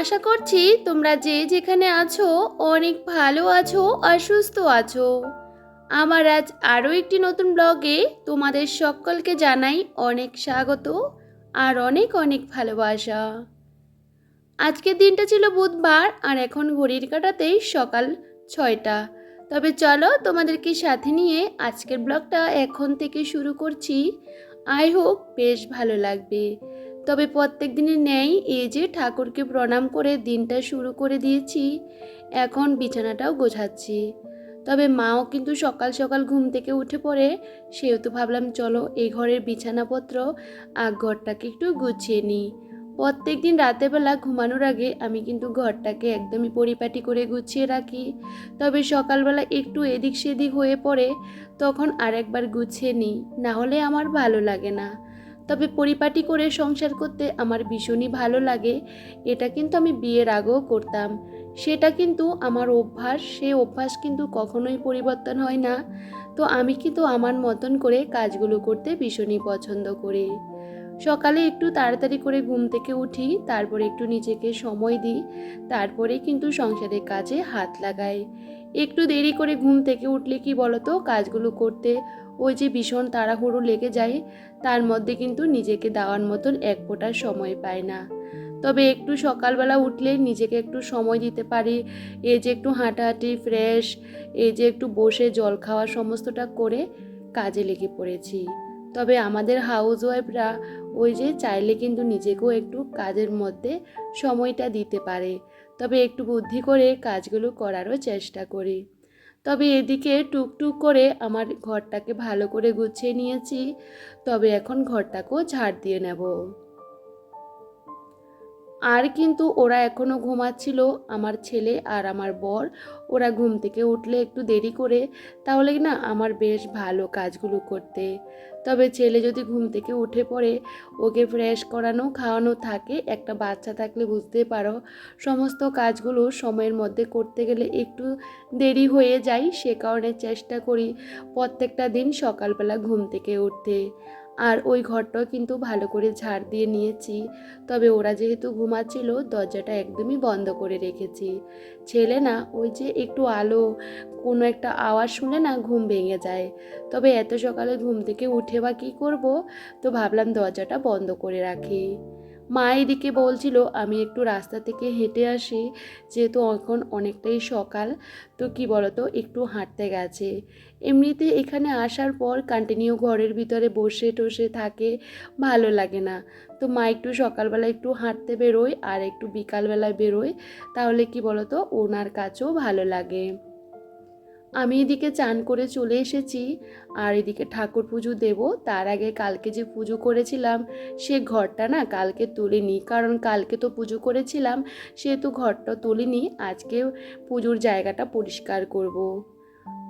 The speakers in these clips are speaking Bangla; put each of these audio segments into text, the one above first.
আশা করছি তোমরা যে যেখানে আছো অনেক ভালো আছো আর সুস্থ আছো। আমার আজ আরও একটি নতুন ব্লগে তোমাদের সকলকে জানাই অনেক স্বাগত আর অনেক অনেক ভালোবাসা। আজকের দিনটা ছিল বুধবার আর এখন ঘড়ির কাটাতেই সকাল ছয়টা। তবে চলো তোমাদেরকে সাথে নিয়ে আজকের ব্লগটা এখন থেকে শুরু করছি। আই হোপ বেশ ভালো লাগবে। তবে প্রত্যেক দিনের ন্যায় এই যে ঠাকুরকে প্রণাম করে দিনটা শুরু করে দিয়েছি, এখন বিছানাটাও গোছাচ্ছি। তবে মাও কিন্তু সকাল সকাল ঘুম থেকে উঠে পড়ে সেহেতু ভাবলাম চলো এই ঘরের বিছানাপত্র আর ঘরটাকে একটু গুছিয়ে নিই। প্রত্যেক দিন রাতেরবেলা ঘুমানোর আগে আমি কিন্তু ঘরটাকে একদমই পরিপাটি করে গুছিয়ে রাখি। তবে সকালবেলা একটু এদিক সেদিক হয়ে পড়ে, তখন আরেকবার গুছিয়ে নিই, না হলে আমার ভালো লাগে না। তবে পরিপাটি করে সংসার করতে আমার ভীষণই ভালো লাগে। এটা কিন্তু আমি বিয়ের আগেও করতাম। সেটা কিন্তু আমার অভ্যাস, সে অভ্যাস কিন্তু কখনোই পরিবর্তন হয় না। তো আমি কিন্তু আমার মতন করে কাজগুলো করতে ভীষণই পছন্দ করি। সকালে একটু তাড়াতাড়ি করে ঘুম থেকে উঠি, তারপরে একটু নিজেকে সময় দিই তারপরে কিন্তু সংসারের কাজে হাত লাগাই। একটু দেরি করে ঘুম থেকে উঠলে কি বলতো কাজগুলো করতে ওই যে ভীষণ তাড়াহুড়ো লেগে যায়, তার মধ্যে কিন্তু নিজেকে দেওয়ার মতন এক ফোঁটা সময় পায় না। তবে একটু সকালবেলা উঠলে নিজেকে একটু সময় দিতে পারি, এই যে একটু হাঁটাহাঁটি ফ্রেশ এই যে একটু বসে জল খাওয়া সমস্তটা করে কাজে লেগে পড়েছি। তবে আমাদের হাউস ওয়াইফরা ওই যে চাইলে কিন্তু নিজেকেও একটু কাজের মধ্যে সময়টা দিতে পারে। তবে একটু বুদ্ধি করে কাজগুলো করারও চেষ্টা করি। তবে এদিকে টুকটুক করে আমার ঘরটাকে ভালো করে গুছিয়ে নিয়েছি, তবে এখন ঘরটাকেও ঝাড় দিয়ে নেব। আর কিন্তু ওরা এখনও ঘুমাচ্ছিল, আমার ছেলে আর আমার বর। ওরা ঘুম থেকে উঠলে একটু দেরি করে, তাহলে না আমার বেশ ভালো কাজগুলো করতে। তবে ছেলে যদি ঘুম থেকে উঠে পড়ে, ওকে ফ্রেশ করানো, খাওয়ানো থাকে, একটা বাচ্চা থাকলে বুঝতে পারো, সমস্ত কাজগুলো সময়ের মধ্যে করতে গেলে একটু দেরি হয়ে যায়, সে কারণে চেষ্টা করি প্রত্যেকটা দিন সকালবেলা ঘুম থেকে উঠতে। আর ওই ঘরটাও কিন্তু ভালো করে ঝাড় দিয়ে নিয়েছি। তবে ওরা যেহেতু ঘুমাচ্ছিল, দরজাটা একদমই বন্ধ করে রেখেছি। ছেলে না, ওই যে একটু আলো, কোনো একটা আওয়াজ শুনে না ঘুম ভেঙে যায়। তবে এত সকালে ঘুম থেকে উঠে বা কী করব? তো ভাবলাম দরজাটা বন্ধ করে রাখি। মা এদিকে বলছিল, আমি একটু রাস্তা থেকে হেঁটে আসি, যেহেতু এখন অনেকটাই সকাল, তো কি বলতো, একটু হাঁটতে গেছে। এমনিতে এখানে আসার পর কন্টিনিউ ঘরের ভিতরে বসে টসে থাকে, ভালো লাগে না। তো মা একটু সকালবেলা একটু হাঁটতে বেরোয়, আর একটু বিকালবেলায় বেরোয়, তাহলে কি বলতো, ওনার কাছেও ভালো লাগে। আমি এদিকে চান করে চলে এসেছি। আর এদিকে ঠাকুর পুজো দেব। তার আগে কালকে যে পুজো করেছিলাম, সে ঘরটা না কালকে তুলিনি। কারণ কালকে তো পুজো করেছিলাম, সেহেতু ঘরটা তুলিনি। আজকে পুজোর জায়গাটা পরিষ্কার করব।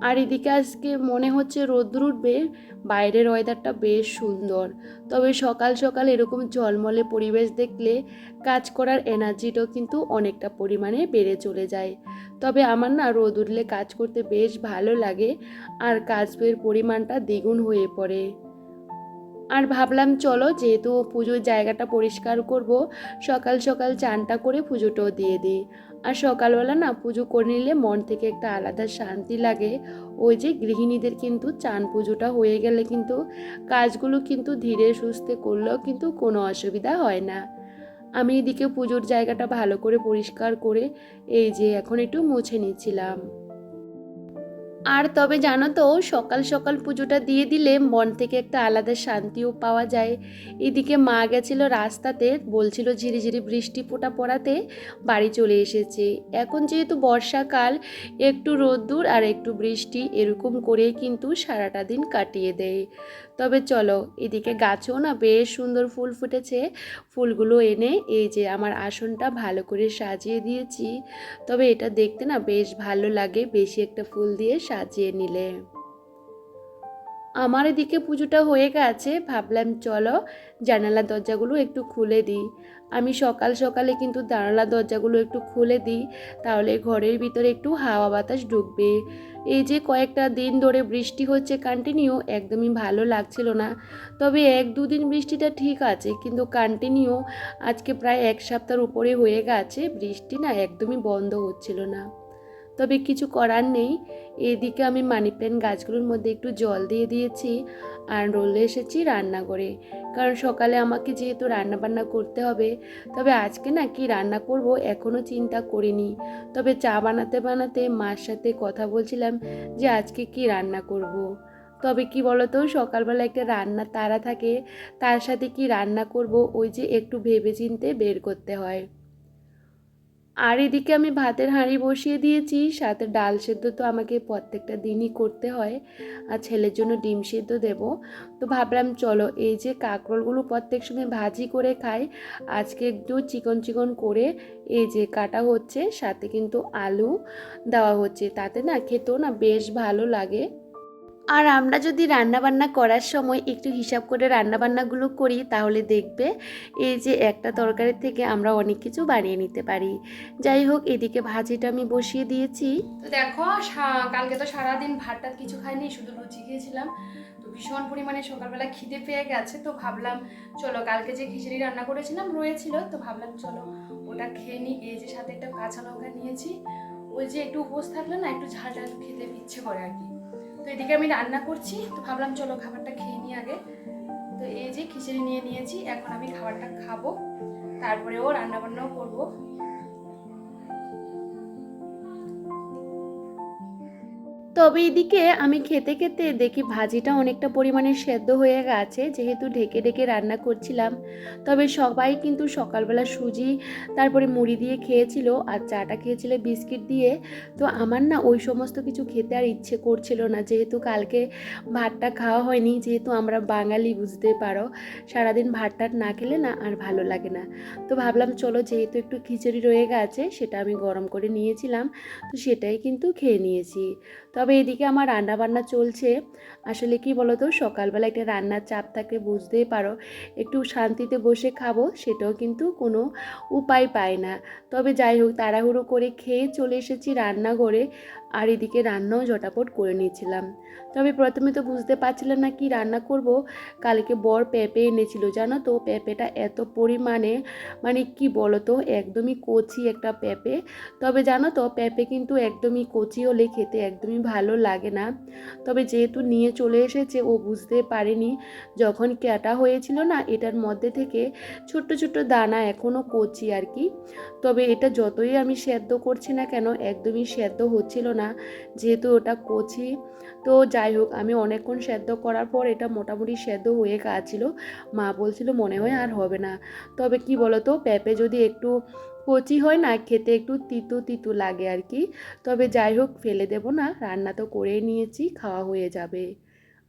আর এদিকে আজকে মনে হচ্ছে রোদ্র উঠবে, বাইরের ওয়েদারটা বেশ সুন্দর। তবে সকাল সকাল এরকম ঝলমলে পরিবেশ দেখলে কাজ করার এনার্জিটাও কিন্তু অনেকটা পরিমাণে বেড়ে চলে যায়। তবে আমার না রোদ উঠলে কাজ করতে বেশ ভালো লাগে, আর কাজের পরিমাণটা দ্বিগুণ হয়ে পড়ে। আর ভাবলাম চলো যেহেতু পুজোর জায়গাটা পরিষ্কার করব, সকাল সকাল চানটা করে পুজোটাও দিয়ে দিই। আর সকালবেলা না পুজো করে নিলে মন থেকে একটা আলাদা শান্তি লাগে। ওই যে গৃহিণীদের কিন্তু চান পুজোটা হয়ে গেলে কিন্তু কাজগুলো কিন্তু ধীরে সুস্থে করলেও কিন্তু কোনো অসুবিধা হয় না। আমি এদিকে পুজোর জায়গাটা ভালো করে পরিষ্কার করে এই যে এখন একটু মুছে নিচ্ছিলাম। আর তবে জানো তো, সকাল সকাল পুজোটা দিয়ে দিলে মন থেকে একটা আলাদা শান্তিও পাওয়া যায়। এদিকে মা গেছিল রাস্তাতে, বলছিল ঝিরিঝিরি বৃষ্টি ফোঁটা পড়াতে বাড়ি চলে এসেছে। এখন যেহেতু বর্ষাকাল, একটু রোদ্দুর আর একটু বৃষ্টি এরকম করে কিন্তু সারাটা দিন কাটিয়ে দেয়। তবে চলো, এদিকে গাছেও না বেশ সুন্দর ফুল ফুটেছে। ফুলগুলো এনে এই যে আমার আসনটা ভালো করে সাজিয়ে দিয়েছি। তবে এটা দেখতে না বেশ ভালো লাগে বেশি একটা ফুল দিয়ে সাজিয়ে নিলে। আমার এদিকে পুজোটা হয়ে গেছে, ভাবলাম চলো জানালা দরজাগুলো একটু খুলে দিই। আমি সকাল সকালে কিন্তু জানালা দরজাগুলো একটু খুলে দিই, তাহলে ঘরের ভিতরে একটু হাওয়া বাতাস ঢুকবে। এই যে কয়েকটা দিন ধরে বৃষ্টি হচ্ছে কন্টিনিউ একদমই ভালো লাগছিল না। তবে এক দুদিন বৃষ্টিটা ঠিক আছে, কিন্তু কন্টিনিউ আজকে প্রায় এক সপ্তাহের উপরে হয়ে গেছে, বৃষ্টি না একদমই বন্ধ হচ্ছিল না। তবে কিছু করার নেই। এদিকে আমি মানি প্ল্যান্ট গাছগুলোর মধ্যে একটু জল দিয়ে দিয়েছি আর রোলে এসেছি রান্না করে। কারণ সকালে আমাকে যেহেতু রান্না বান্না করতে হবে, তবে আজকে না কি রান্না করব এখনও চিন্তা করিনি। তবে চা বানাতে বানাতে মার সাথে কথা বলছিলাম যে আজকে কি রান্না করব। তবে কি বলতো, সকালবেলা একটা রান্না তারা থাকে, তার সাথে কি রান্না করব ওই যে একটু ভেবে চিনতে বের করতে হয়। আর এদিকে আমি ভাতের হাঁড়ি বসিয়ে দিয়েছি, সাথে ডাল সেদ্ধ তো আমাকে প্রত্যেকটা দিনই করতে হয়, আর ছেলের জন্য ডিম সেদ্ধ দেব। তো ভাবলাম চলো, এই যে কাঁকরোলগুলো প্রত্যেক সময় ভাজি করে খাই, আজকে একটু চিকন চিকন করে এই যে কাটা হচ্ছে, সাথে কিন্তু আলু দেওয়া হচ্ছে, তাতে না খেতেও না বেশ ভালো লাগে। আর আমরা যদি রান্নাবান্না করার সময় একটু হিসাব করে রান্নাবান্নাগুলো করি, তাহলে দেখবে এই যে একটা তরকারির থেকে আমরা অনেক কিছু বানিয়ে নিতে পারি। যাই হোক, এদিকে ভাজিটা আমি বসিয়ে দিয়েছি। তো দেখো কালকে তো সারাদিন ভাত টাত কিছু খাইনি, শুধু লুচি খেয়েছিলাম। তো ভীষণ পরিমাণে সকালবেলা খিদে পেয়ে গেছে, তো ভাবলাম চলো, কালকে যে খিচুড়ি রান্না করেছিলাম রয়েছিল, তো ভাবলাম চলো ওটা খেয়ে নিই। এই যে সাথে একটা কাঁচা লঙ্কা নিয়েছি, ওই যে একটু উপোস থাকলে না, একটু ঝাল ঝাল খেতে ইচ্ছে করে আর কি। তো এদিকে আমি রান্না করছি, তো ভাবলাম চলো খাবারটা খেয়ে নিই আগে। তো এই যে খিচুড়ি নিয়ে নিয়েছি, এখন আমি খাবারটা খাব, তারপরেও রান্না বান্নাও করব। তবে এদিকে আমি খেতে খেতে দেখি ভাজিটা অনেকটা পরিমাণে সেদ্ধ হয়ে গেছে, যেহেতু ঢেকে ঢেকে রান্না করছিলাম। তবে সবাই কিন্তু সকালবেলা সুজি, তারপরে মুড়ি দিয়ে খেয়েছিল আর চাটা খেয়েছিল বিস্কিট দিয়ে। তো আমার না ওই সমস্ত কিছু খেতে আর ইচ্ছে করছিল না, যেহেতু কালকে ভাতটা খাওয়া হয়নি, যেহেতু আমরা বাঙালি, বুঝতে পারো। সারাদিন ভাত টাত না খেলে না আর ভালো লাগে না। তো ভাবলাম চলো যেহেতু একটু খিচুড়ি রয়ে গেছে, সেটা আমি গরম করে নিয়েছিলাম, তো সেটাই কিন্তু খেয়ে নিয়েছি। তবে এদিকে আমার রান্না বান্না চলছে। আসলে কি বলো তো সকালবেলা একটা রান্নার চাপ থাকে, বুঝতেই পারো। একটু শান্তিতে বসে খাব, সেটাও কিন্তু কোনো উপায় পায় না। তবে যাই হোক, তাড়াহুড়ো করে খেয়ে চলে এসেছি রান্নাঘরে। আর এদিকে রান্নাও জটাপট করে নিয়েছিলাম। তবে প্রথমে তো বুঝতে পারছিলাম না কি রান্না করব। কালকে বর পেঁপে এনেছিল, জানো তো? পেঁপেটা এত পরিমাণে মানে কি বলো তো একদমই কচি একটা পেঁপে। তবে জানো তো, পেঁপে কিন্তু একদমই কচি হলে খেতে একদমই ভালো লাগে না। তবে যেহেতু নিয়ে চলে এসেছে, ও বুঝতে পারেনি। যখন কাটা হয়েছিল না, এটার মধ্যে থেকে ছোট্ট ছোট্ট দানা এখনও কচি আর কি। তবে এটা যতই আমি সেদ্ধ করছি না কেন, একদমই সেদ্ধ হচ্ছিল না। যেহেতু ওটা কচি। তো যাই হোক, আমি অনেকক্ষণ সেদ্ধ করার পর এটা মোটামুটি সেদ্ধ হয়ে গেছিল। মা বলছিল, মনে হয় আর হবে না। তবে কি বলতো, পেঁপে যদি একটু কচি হয় না, খেতে একটু তিতো তিতো লাগে আর কি। তবে যাই হোক, ফেলে দেবো না, রান্না তো করেই নিয়েছি, খাওয়া হয়ে যাবে।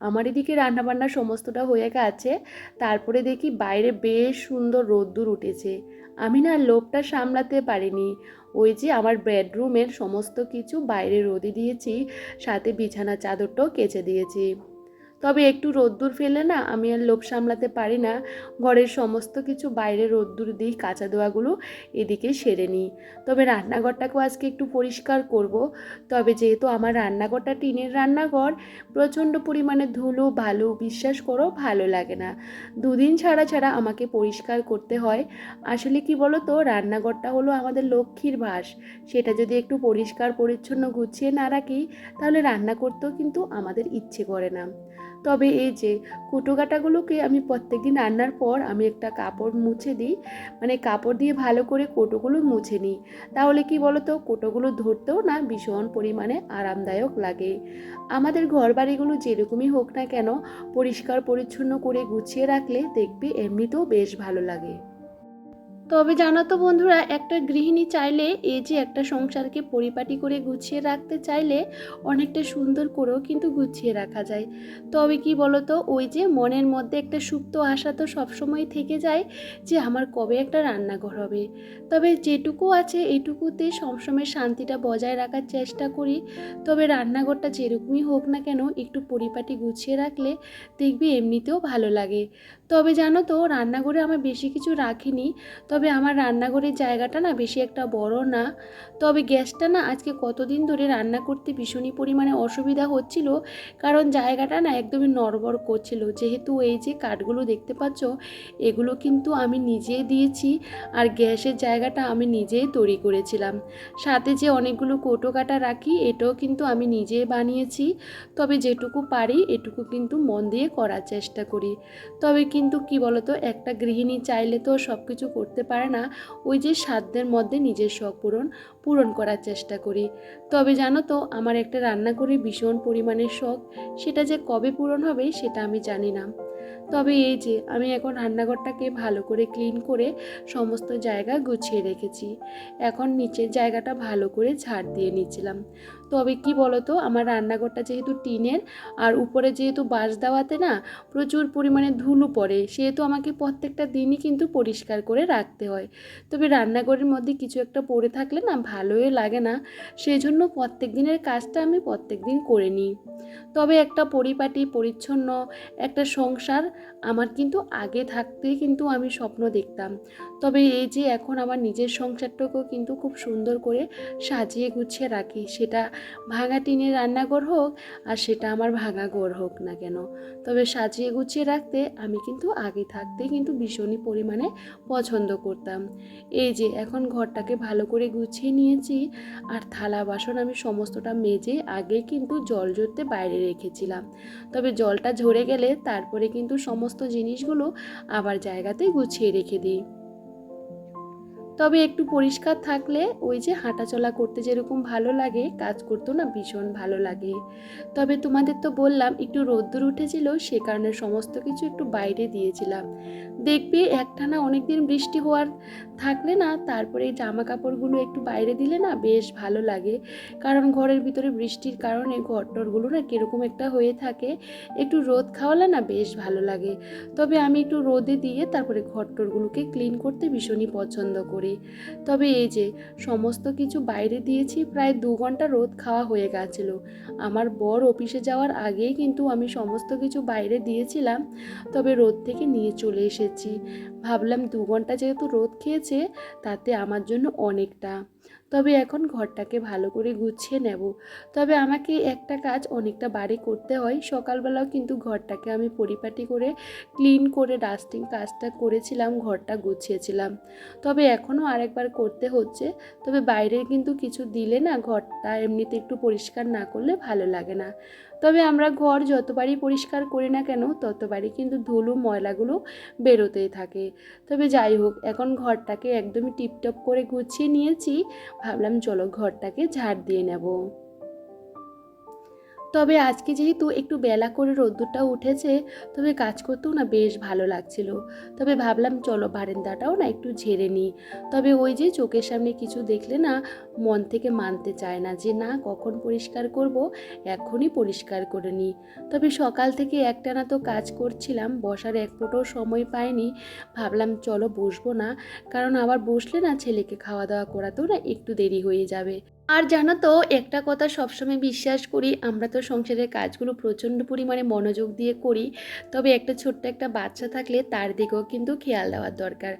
আমার এদিকে রান্নাবান্না সমস্তটা হয়ে গেছে। তারপরে দেখি বাইরে বেশ সুন্দর রোদ্দুর উঠেছে। আমি না লোভটা সামলাতে পারিনি। ওই যে আমার বেডরুমের সমস্ত কিছু বাইরে রোদে দিয়েছি, সাথে বিছানা চাদরটাও কেচে দিয়েছি। তবে একটু রোদ্দুর ফেলে না আমি আর লোভ সামলাতে পারি না। ঘরের সমস্ত কিছু বাইরে রোদ্দুর দিই, কাঁচা দোয়াগুলো এদিকে সেরে নিই। তবে রান্নাঘরটাকেও আজকে একটু পরিষ্কার করব। তবে যেহেতু আমার রান্নাঘরটা টিনের রান্নাঘর, প্রচণ্ড পরিমাণে ধুলো, ভালো বিশ্বাস করো, ভালো লাগে না। দুদিন ছাড়া ছাড়া আমাকে পরিষ্কার করতে হয়। আসলে কি বলো তো রান্নাঘরটা হলো আমাদের লক্ষ্মীর ভাস সেটা যদি একটু পরিষ্কার, পরিচ্ছন্ন গুছিয়ে না রাখি, তাহলে রান্না করতেও কিন্তু আমাদের ইচ্ছে করে না। তবে এই যে কুটো কাটাগুলোকে আমি প্রত্যেকদিন রান্নার পর আমি একটা কাপড় মুছে দিই মানে কাপড় দিয়ে ভালো করে কোটোগুলো মুছে নিই। তাহলে কি বলো তো কোটোগুলো ধরতেও না ভীষণ পরিমাণে আরামদায়ক লাগে। আমাদের ঘর বাড়িগুলো যেরকমই হোক না কেন, পরিষ্কার পরিচ্ছন্ন করে গুছিয়ে রাখলে দেখবে এমনিতেও বেশ ভালো লাগে। তবে জানো তো বন্ধুরা, একটা গৃহিণী চাইলে এই যে একটা সংসারকে পরিপাটি করে গুছিয়ে রাখতে চাইলে অনেকটা সুন্দর করেও কিন্তু গুছিয়ে রাখা যায়। তবে কি বলতো, ওই যে মনের মধ্যে একটা সুপ্ত আশা তো সবসময় থেকে যায় যে আমার কবে একটা রান্নাঘর হবে। তবে যেটুকু আছে এটুকুতে সবসময় শান্তিটা বজায় রাখার চেষ্টা করি। তবে রান্নাঘরটা যেরকমই হোক না কেন, একটু পরিপাটি গুছিয়ে রাখলে দেখবি এমনিতেও ভালো লাগে। তবে জানো তো, রান্নাঘরে আমার বেশি কিছু রাখিনি। তবে আমার রান্নাঘরের জায়গাটা না বেশি একটা বড় না। তবে গ্যাসটা না আজকে কতদিন ধরে রান্না করতে ভীষণই পরিমাণে অসুবিধা হচ্ছিল, কারণ জায়গাটা না একদমই নড়বড় করছিল। যেহেতু এই যে কাঠগুলো দেখতে পাচ্ছ, এগুলো কিন্তু আমি নিজেই দিয়েছি আর গ্যাসের জায়গাটা আমি নিজেই তৈরি করেছিলাম। সাথে যে অনেকগুলো কোটো কাটা রাখি, এটাও কিন্তু আমি নিজেই বানিয়েছি। তবে যেটুকু পারি, এটুকু কিন্তু মন দিয়ে করার চেষ্টা করি। তবে কিন্তু কি বলতো, একটা গৃহিণী চাইলে তো সব কিছু করতে পারে না, ওই যে সাধ্যের মধ্যে নিজের শখ পূরণ পূরণ করার চেষ্টা করি। তবে জানো তো, আমার একটা রান্না করে ভীষণ পরিমাণের শখ, সেটা যে কবে পূরণ হবে সেটা আমি জানি না। তবে এই যে, আমি এখন রান্নাঘরটাকে ভালো করে ক্লিন করে সমস্ত জায়গা গুছিয়ে রেখেছি। এখন নিচের জায়গাটা ভালো করে ঝাড় দিয়ে নিচ্ছিলাম। তবে কি বলতো, আমার রান্নাঘরটা যেহেতু টিনের, আর উপরে যেহেতু বাঁশ দেওয়াতে না প্রচুর পরিমাণে ধুলো পড়ে, সেহেতু আমাকে প্রত্যেকটা দিনই কিন্তু পরিষ্কার করে রাখতে হয়। তবে রান্নাঘরের মধ্যে কিছু একটা পড়ে থাকলে না ভালোই লাগে না সেই জন্য প্রত্যেক দিনের কাজটা আমি প্রত্যেক দিন করে নিই। তবে একটা পরিপাটি, পরিচ্ছন্ন, একটা সংসার আমার কিন্তু আগে থাকতেই কিন্তু আমি স্বপ্ন দেখতাম। তবে এই যে এখন আমার নিজের সংসারটাকেও কিন্তু খুব সুন্দর করে সাজিয়ে গুছিয়ে রাখি, সেটা ভাঙা টিনের রান্নাঘর হোক আর সেটা আমার ভাঙা ঘর হোক না কেন। তবে সাজিয়ে গুছিয়ে রাখতে আমি কিন্তু আগে থাকতেই কিন্তু ভীষণই পরিমাণে পছন্দ করতাম। এই যে এখন ঘরটাকে ভালো করে গুছিয়ে নিয়েছি আর থালা বাসন আমি সমস্তটা মেজে আগে কিন্তু জল জড়তে বাইরে রেখেছিলাম। তবে জলটা ঝরে গেলে তারপরে কিন্তু সমস্ত জিনিসগুলো আবার জায়গাতে গুছিয়ে রেখে দিই। তবে একটু পরিষ্কার থাকলে ওই যে হাঁটাচলা করতে যেরকম ভালো লাগে, কাজ করতেও না ভীষণ ভালো লাগে। তবে তোমাদের তো বললাম, একটু রোদ্দুর উঠেছিল, সে কারণে সমস্ত কিছু একটু বাইরে দিয়েছিলাম। দেখবে একটানা অনেকদিন বৃষ্টি হওয়ার থাকলে না, তারপরে জামা কাপড়গুলো একটু বাইরে দিলে না বেশ ভালো লাগে। কারণ ঘরের ভিতরে বৃষ্টির কারণে ঘরটরগুলো না কীরকম একটা হয়ে থাকে, একটু রোদ খাওয়ালে না বেশ ভালো লাগে। তবে আমি একটু রোদে দিয়ে তারপরে ঘরটরগুলোকে ক্লিন করতে ভীষণই পছন্দ করি। তবে এই যে, সমস্ত কিছু বাইরে দিয়েছি, প্রায় দু ঘণ্টা রোদ খাওয়া হয়ে গেছিল। আমার বর অফিসে যাওয়ার আগেই কিন্তু আমি সমস্ত কিছু বাইরে দিয়েছিলাম, তবে রোদ থেকে নিয়ে চলে এসেছি। ভাবলাম দু ঘণ্টা যেহেতু রোদ খেয়েছে, তাতে আমার জন্য অনেকটা। তবে এখন ঘরটাকে ভালো করে গুছিয়ে নেব। তবে আমাকে একটা কাজ অনেকটা বাড়ি করতে হয়। সকালবেলাও কিন্তু ঘরটাকে আমি পরিপাটি করে ক্লিন করে ডাস্টিং কাজটা করেছিলাম, ঘরটা গুছিয়েছিলাম। তবে এখনও আরেকবার করতে হচ্ছে। তবে বাইরে কিন্তু কিছু দিলে না ঘরটা এমনিতে একটু পরিষ্কার না করলে ভালো লাগে না। তবে আমরা ঘর যতবারই পরিষ্কার করি না কেন, ততবারই কিন্তু ধুলো, ময়লাগুলো বেরোতেই থাকে। তবে যাই হোক, এখন ঘরটাকে একদমই টিপটপ করে গুছিয়ে নিয়েছি। ভাবলাম চলো ঘরটাকে ঝাড় দিয়ে নেব। তবে আজকে যেহেতু একটু বেলা করে রোদ্দুরটা উঠেছে, তবে কাজ করতেও না বেশ ভালো লাগছিল। তবে ভাবলাম চলো বারেন্দাটাও না একটু ঝেড়ে নিই। তবে ওই যে চোখের সামনে কিছু দেখলে না মন থেকে মানতে চায় না যে না কখন পরিষ্কার করব, এখনই পরিষ্কার করে নিই। তবে সকাল থেকে একটানা তো কাজ করছিলাম, বসার এক ফোঁটাও সময় পাইনি। ভাবলাম চলো বসবো না, কারণ আবার বসলে না ছেলেকে খাওয়া দাওয়া করাতেও না একটু দেরি হয়ে যাবে। আর জানো তো, একটা কথা সবসময় বিশ্বাস করি, আমরা তো সংসারের কাজগুলো প্রচণ্ড পরিমাণে মনোযোগ দিয়ে করি, তবে একটা ছোট্ট একটা বাচ্চা থাকলে তার দিকেও কিন্তু খেয়াল দেওয়ার দরকার।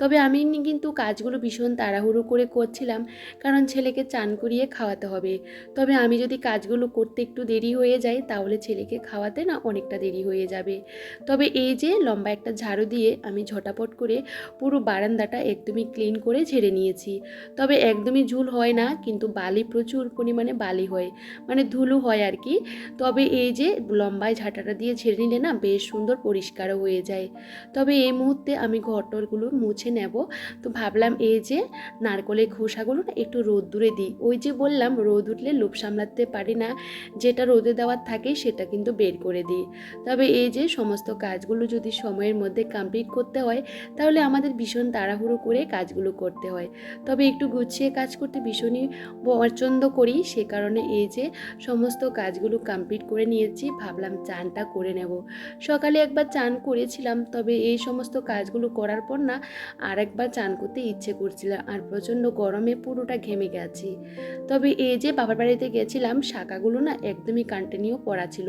তবে আমি কিন্তু কাজগুলো ভীষণ তাড়াহুড়ো করে করছিলাম, কারণ ছেলেকে চান করিয়ে খাওয়াতে হবে। তবে আমি যদি কাজগুলো করতে একটু দেরি হয়ে যায়, তাহলে ছেলেকে খাওয়াতে না অনেকটা দেরি হয়ে যাবে। তবে এই যে লম্বা একটা ঝাড়ু দিয়ে আমি ঝটাপট করে পুরো বারান্দাটা একদমই ক্লিন করে ঝেড়ে নিয়েছি। তবে একদমই ঝুল হয় না, কিন্তু বালি প্রচুর পরিমাণে বালি হয় মানে ধুলো হয় আর কি। তবে এই যে লম্বায় ঝাঁটাটা দিয়ে ছেড়ে নিলে না বেশ সুন্দর পরিষ্কারও হয়ে যায়। তবে এই মুহূর্তে আমি ঘরটরগুলো মুছে নেব। তো ভাবলাম এই যে নারকলের খোসাগুলো না একটু রোদ্দুরে দিই। ওই যে বললাম, রোদ উঠলে লোভ সামলাতে পারি না। যেটা রোদে দেওয়ার থাকে সেটা কিন্তু বের করে দিই। তবে এই যে সমস্ত কাজগুলো যদি সময়ের মধ্যে কমপ্লিট করতে হয়, তাহলে আমাদের ভীষণ তাড়াহুড়ো করে কাজগুলো করতে হয়। তবে একটু গুছিয়ে কাজ করতে ভীষণই পছন্দ করি, সে কারণে এই যে সমস্ত কাজগুলো কমপ্লিট করে নিয়েছি, ভাবলাম চানটা করে নেব। সকালে একবার চান করেছিলাম, তবে এই সমস্ত কাজগুলো করার পর না আর একবার চান করতে ইচ্ছে করছিল আর প্রচণ্ড গরমে পুরোটা ঘেমে গেছি। তবে এই যে বাবার বাড়িতে গেছিলাম, শাখাগুলো না একদমই কন্টিনিউ পড়া ছিল।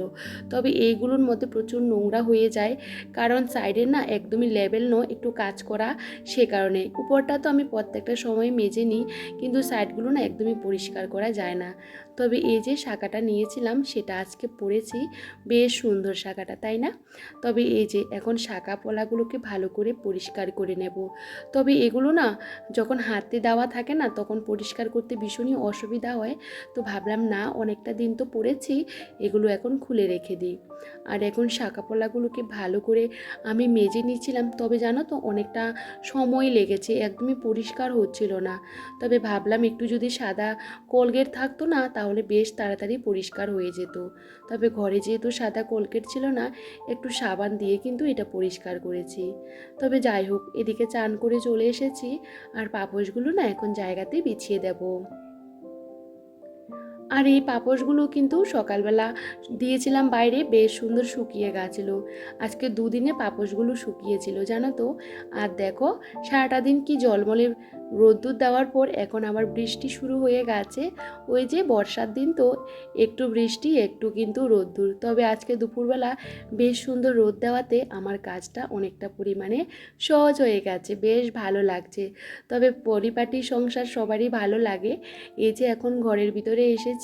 তবে এইগুলোর মধ্যে প্রচুর নোংরা হয়ে যায়, কারণ সাইডে না একদমই লেভেল নয়, একটু কাজ করা সে কারণে। উপরটা তো আমি প্রত্যেকটা সময় মেজে নিই, কিন্তু সাইডগুলো না একদমই পরিষ্কার করা যায় না। তবে এই যে শাখাটা নিয়েছিলাম, সেটা আজকে পরেছি। বেশ সুন্দর শাখাটা, তাই না? তবে এই যে এখন শাখা পলাগুলোকে ভালো করে পরিষ্কার করে নেব। তবে এগুলো না, যখন হাতে দেওয়া থাকে না, তখন পরিষ্কার করতে ভীষণই অসুবিধা হয়। তো ভাবলাম না, অনেকটা দিন তো পড়েছি এগুলো এখন খুলে রেখে দিই। আর এখন শাখা পলাগুলোকে ভালো করে আমি মেজে নিয়েছিলাম, তবে জানো তো, অনেকটা সময় লেগেছে, একদমই পরিষ্কার হচ্ছিল না। তবে ভাবলাম একটু যদি সাদা কোলগেট থাকতো না, তাহলে বেশ তাড়াতাড়ি পরিষ্কার হয়ে যেত। তবে ঘরে যেহেতু সাদা কোলগেট ছিল না, একটু সাবান দিয়ে কিন্তু এটা পরিষ্কার করেছি। তবে যাই হোক, এদিকে চান করে চলে এসেছি, আর পাপোশগুলো না এখন জায়গাতে বিছিয়ে দেবো। আর এই পাপোশগুলো কিন্তু সকালবেলা দিয়েছিলাম বাইরে, বেশ সুন্দর শুকিয়ে গেছিল। আজকে দুদিনে পাপোশগুলো শুকিয়েছিল, জানো তো? আর দেখো, সারাটা দিন কি জলমলে রোদ্দুর দেওয়ার পর এখন আবার বৃষ্টি শুরু হয়ে গেছে। ওই যে বর্ষার দিন তো, একটু বৃষ্টি, একটু কিন্তু রোদ্দুর। তবে আজকে দুপুরবেলা বেশ সুন্দর রোদ দেওয়াতে আমার কাজটা অনেকটা পরিমাণে সহজ হয়ে গেছে, বেশ ভালো লাগছে। তবে পরিপাটি সংসার সবারই ভালো লাগে। এই যে এখন ঘরের ভিতরে এসেছি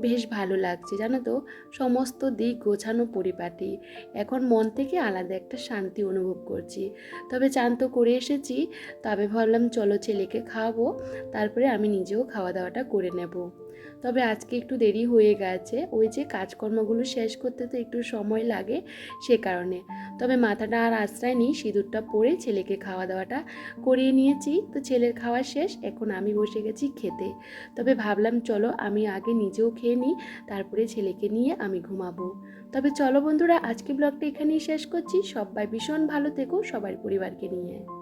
বেশ ভালো লাগছে, জানো তো? সমস্ত দিক গোছানো পরিপাটি। এখন মন থেকে আলাদা একটা শান্তি অনুভব করছি। তবে চান তো করে এসেছি, তবে ভাবলাম চলো ছেলেকে খাওয়াবো, তারপরে আমি নিজেও খাওয়া দাওয়াটা করে নেব। তবে আজকে একটু দেরি হয়ে গেছে। ওই যে কাজকর্মগুলো শেষ করতে তো একটু সময় লাগে সে কারণে। তবে মাথাটা আর আশ্রয় নিই, সিঁদুরটা পরে ছেলেকে খাওয়া দাওয়াটা করিয়ে নিয়েছি। তো ছেলের খাওয়া শেষ, এখন আমি বসে গেছি খেতে। তবে ভাবলাম, চলো আমি আগে নিজেও খেয়ে নিই, তারপরে ছেলেকে নিয়ে আমি ঘুমাবো। তবে চলো বন্ধুরা, আজকে ব্লগটা এখানেই শেষ করছি। সবাই ভীষণ ভালো থেকো, সবার পরিবারকে নিয়ে।